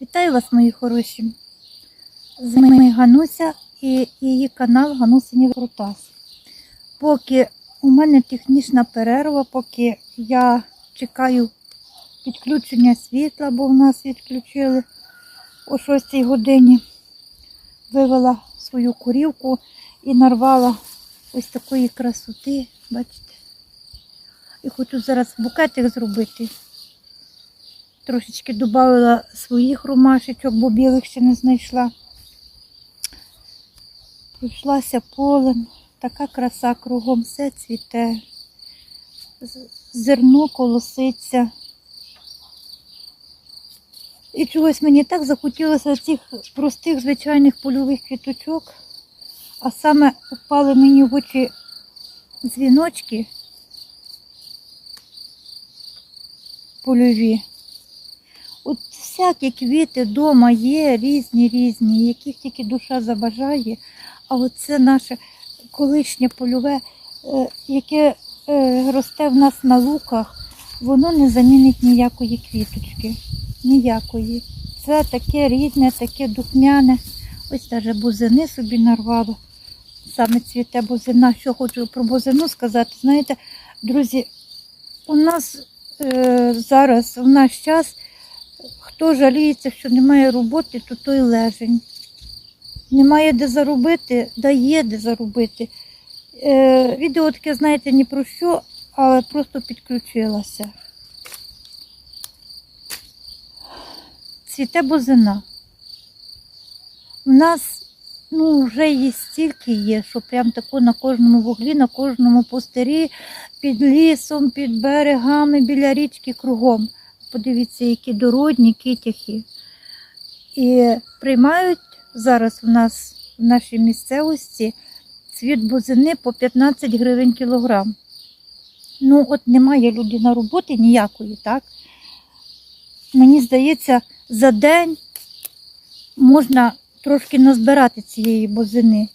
Вітаю вас, мої хороші. З вами Гануся і її канал Ганусині Крутас. Поки у мене технічна перерва, поки я чекаю підключення світла, бо в нас відключили о 6 годині. Вивела свою курівку і нарвала ось такої красоти. Бачите? І хочу зараз букетик зробити. Трошечки додала своїх ромашечок, бо білих ще не знайшла. Пройшлася полем, така краса кругом, все цвіте, зерно колоситься. І чогось мені так захотілося цих простих звичайних польових квіточок, а саме впали мені в очі дзвіночки польові. Всякі квіти вдома є, різні, різні, яких тільки душа забажає. А оце наше колишнє польове, е, яке е, росте в нас на луках, воно не замінить ніякої квіточки. Ніякої. Це таке рідне, таке духмяне. Ось навіть бузини собі нарвала. Саме цвіте бузина. Що хочу про бузину сказати. Знаєте, друзі, у нас е, зараз, в наш час, хто жаліється, що немає роботи, то той лежень. Немає де заробити, да є де заробити. Е, відео таке, знаєте, ні про що, але просто підключилася. Цвіте бузина. У нас ну, вже її стільки є, що прям тако на кожному вуглі, на кожному пустирі, під лісом, під берегами, біля річки кругом. Подивіться, які дородні китяхи. І приймають зараз у нас в нашій місцевості цвіт бузини по 15 гривень кілограм. Ну, от немає людина роботи ніякої, так? Мені здається, за день можна трошки назбирати цієї бузини,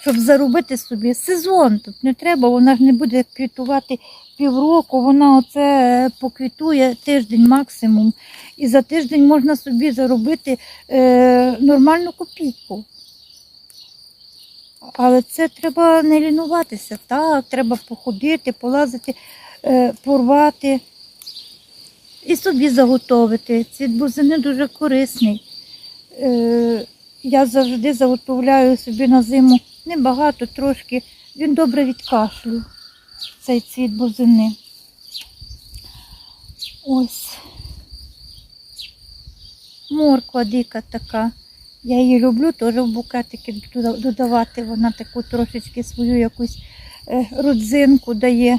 щоб заробити собі сезон. Тут не треба, вона ж не буде квітувати півроку, вона оце поквітує тиждень максимум. І за тиждень можна собі заробити е, нормальну копійку. Але це треба не лінуватися, так, треба походити, полазити, е, порвати і собі заготовити. Цвіт бузини дуже корисний. Е, я завжди заготовляю собі на зиму небагато, трошки. Він добре від кашлю, цей цвіт бузини. Ось. Морква дика така. Я її люблю теж в букетики додавати. Вона таку трошечки свою якусь е, родзинку дає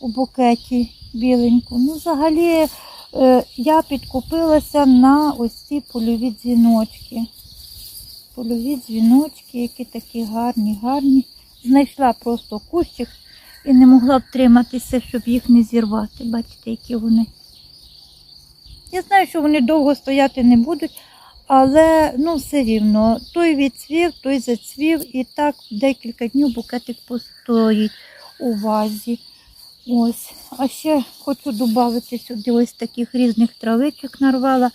у букеті біленьку. Ну, взагалі, е, я підкупилася на ось ці польові дзвіночки. Польові дзвіночки, які такі гарні, гарні. Знайшла просто кущик і не могла втриматися, щоб їх не зірвати. Бачите, які вони. Я знаю, що вони довго стояти не будуть, але ну, все рівно. Той відцвів, той зацвів, і так декілька днів букетик постоїть у вазі. Ось. А ще хочу додати сюди ось таких різних травичок нарвала.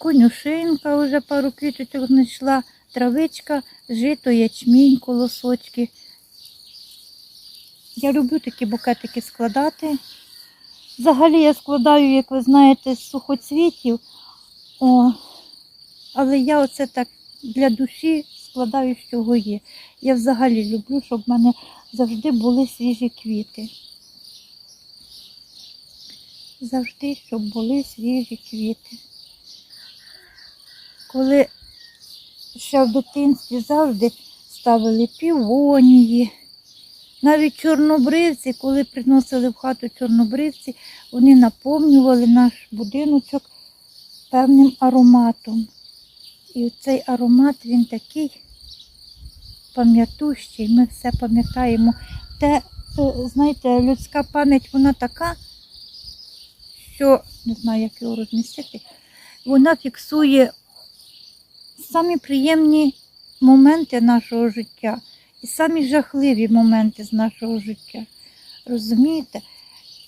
Конюшинка вже пару квіточок знайшла, травичка, жито, ячмінь, колосочки. Я люблю такі букетики складати. Взагалі я складаю, як ви знаєте, з сухоцвітів. О, але я оце так для душі складаю, з чого є. Я взагалі люблю, щоб в мене завжди були свіжі квіти. Завжди, щоб були свіжі квіти. Коли ще в дитинстві завжди ставили півонії, навіть чорнобривці, коли приносили в хату чорнобривці, вони наповнювали наш будиночок певним ароматом. І цей аромат він такий пам'ятущий, ми все пам'ятаємо. Те, е, знаєте, людська пам'ять вона така, що не знаю, як його розмістити, вона фіксує самі приємні моменти нашого життя і самі жахливі моменти з нашого життя. Розумієте?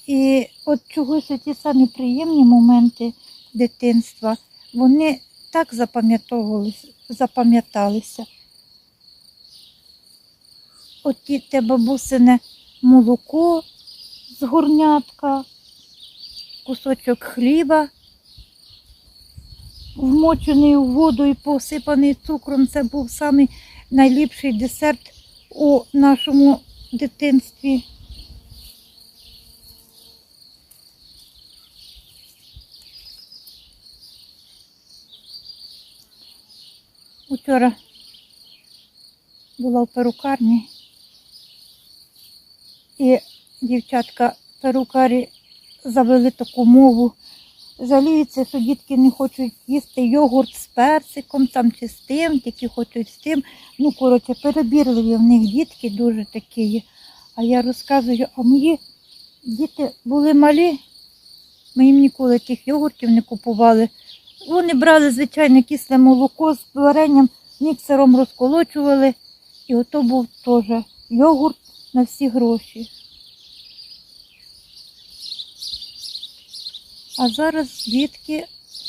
І от чогось ті самі приємні моменти дитинства вони так запам'яталися. От ті те бабусине молоко з горнятка, кусочок хліба, вмочений у воду і посипаний цукром. Це був самий найліпший десерт у нашому дитинстві. Учора була в перукарні, і дівчатка перукарі завели таку мову. Жаліються, що дітки не хочуть їсти йогурт з персиком там чи з тим, тільки хочуть з тим. Ну, коротше, перебірливі в них дітки дуже такі. А я розказую, а мої діти були малі, ми їм ніколи тих йогуртів не купували. Вони брали звичайне кисле молоко з варенням, міксером розколочували, і ото був теж йогурт на всі гроші. А зараз дітки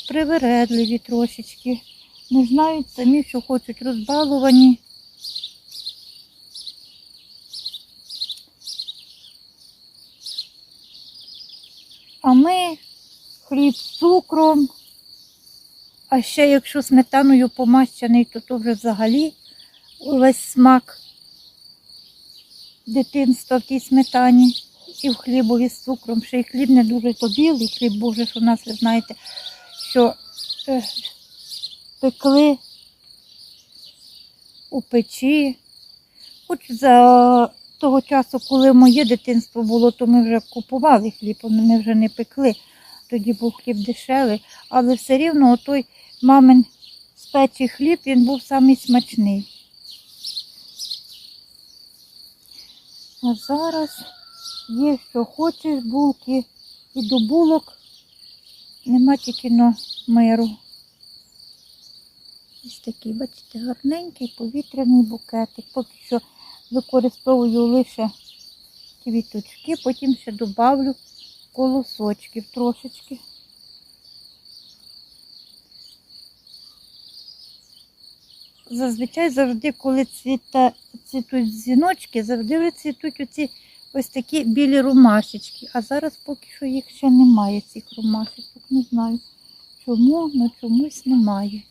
привередливі трошечки. Не знають самі, що хочуть розбалувані. А ми хліб з цукром, а ще якщо сметаною помащений, то то вже взагалі увесь смак дитинства в тій сметані і в хлібові з цукром. Ще й хліб не дуже то білий хліб, бо вже ж у нас, ви знаєте, що е, пекли у печі. Хоч за того часу, коли моє дитинство було, то ми вже купували хліб, ми вже не пекли. Тоді був хліб дешевий, але все рівно отой мамин спечий хліб, він був самий смачний. А зараз є, що хочеш, булки і до булок нема тільки но миру. Ось такий, бачите, гарненький повітряний букетик. Поки що використовую лише квіточки, потім ще добавлю колосочків трошечки. Зазвичай завжди, коли цвіте, цвітуть дзвіночки, завжди цвітуть оці ось такі білі ромашечки. А зараз поки що їх ще немає, цих ромашечок. Не знаю чому, але чомусь немає.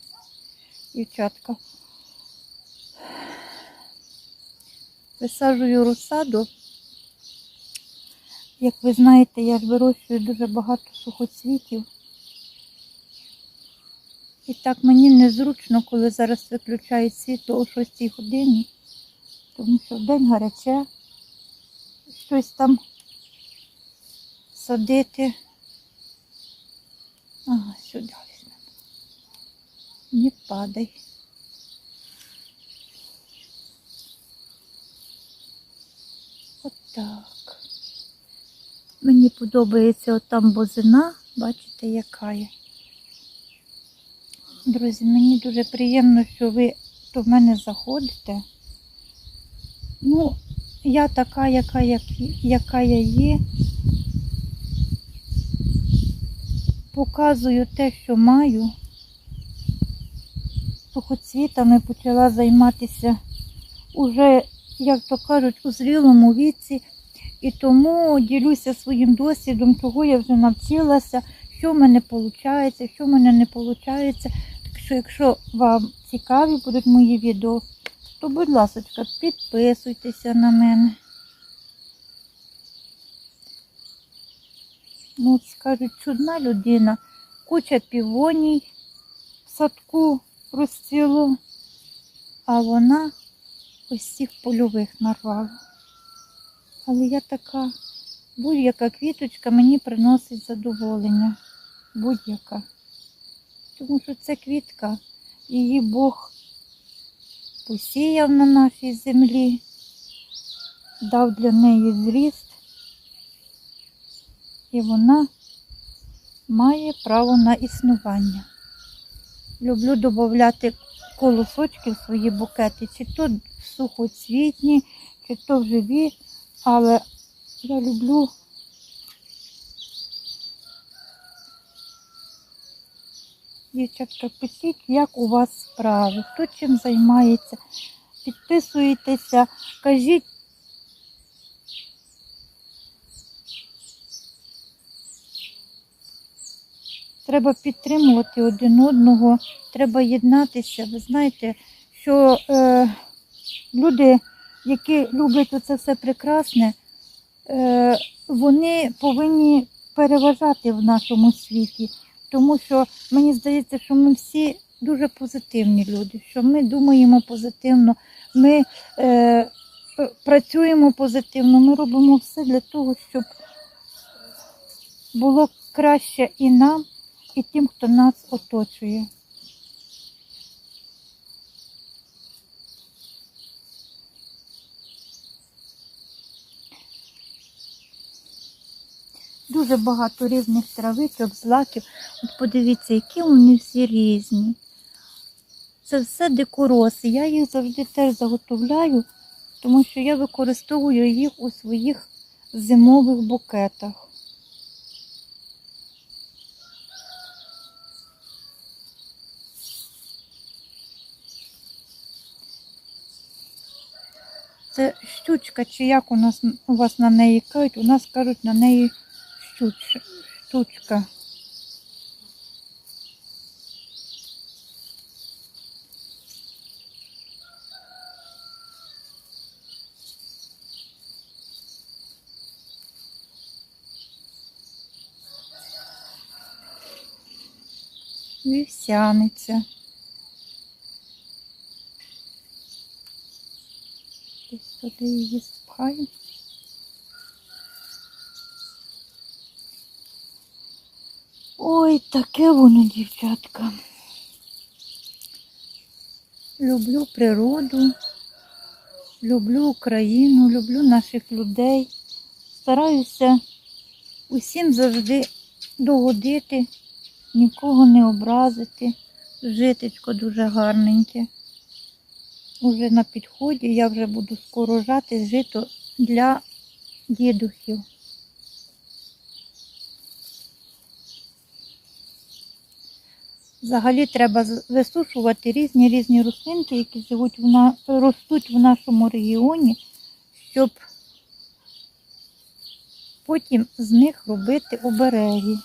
Дівчатка. Висаджую розсаду. Як ви знаєте, я ж вирощую дуже багато сухоцвітів. І так мені незручно, коли зараз виключають світло о 6 годині, тому що вдень гаряче, щось там садити. Ага, сюди візьмемо. Не падай. Отак. Мені подобається отам бозина, бачите, яка є. Друзі, мені дуже приємно, що ви до мене заходите. Ну, я така, яка, як, яка я є. Показую те, що маю. Сухоцвітами почала займатися уже, як то кажуть, у зрілому віці. І тому ділюся своїм досвідом, чого я вже навчилася, що в мене виходить, що в мене не виходить. Так що, якщо вам цікаві будуть мої відео, то, будь ласка, підписуйтеся на мене. Ну, скажуть, чудна людина, куча півоній в садку розцвіло, а вона ось цих польових нарвала. Але я така, будь-яка квіточка мені приносить задоволення. Будь-яка. Тому що це квітка, її Бог посіяв на нашій землі, дав для неї зріст, і вона має право на існування. Люблю додати колосочки в свої букети, чи то сухоцвітні, чи то живі. Але я люблю Дівчатка, пишіть, як у вас справи, хто чим займається. Підписуйтеся, кажіть. Треба підтримувати один одного, треба єднатися. Ви знаєте, що е, люди, які люблять оце все прекрасне, е, вони повинні переважати в нашому світі. Тому що мені здається, що ми всі дуже позитивні люди, що ми думаємо позитивно, ми е, працюємо позитивно, ми робимо все для того, щоб було краще і нам, і тим, хто нас оточує. Дуже багато різних травичок, злаків. От подивіться, які вони всі різні. Це все дикороси. Я їх завжди теж заготовляю, тому що я використовую їх у своїх зимових букетах. Це щучка, чи як у нас у вас на неї кажуть, у нас кажуть на неї щуч, штучка. Вівсяниця. Десь туди її спхаю. Ой, таке воно, дівчатка. Люблю природу, люблю Україну, люблю наших людей. Стараюся усім завжди догодити, нікого не образити. Житечко дуже гарненьке. Уже на підході я вже буду скоро жати жито для дідухів. Взагалі треба висушувати різні різні рослинки, які живуть в на... ростуть в нашому регіоні, щоб потім з них робити обереги.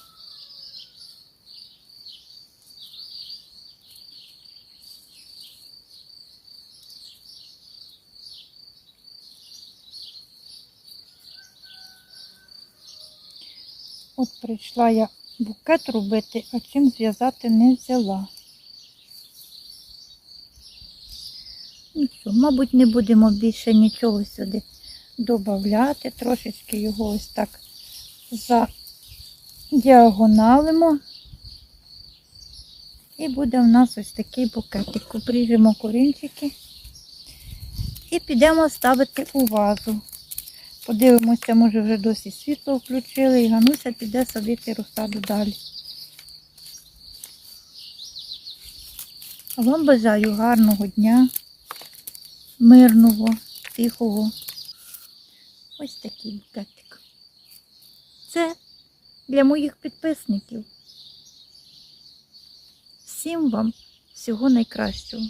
От прийшла я букет робити, а чим зв'язати не взяла. Ну що, мабуть, не будемо більше нічого сюди додавати. Трошечки його ось так задіагоналимо. І буде в нас ось такий букетик. Обріжемо корінчики і підемо ставити у вазу. Подивимося, може вже досі світло включили і Гануся піде садити розсаду далі. Вам бажаю гарного дня, мирного, тихого. Ось такий букетик. Це для моїх підписників. Всім вам всього найкращого.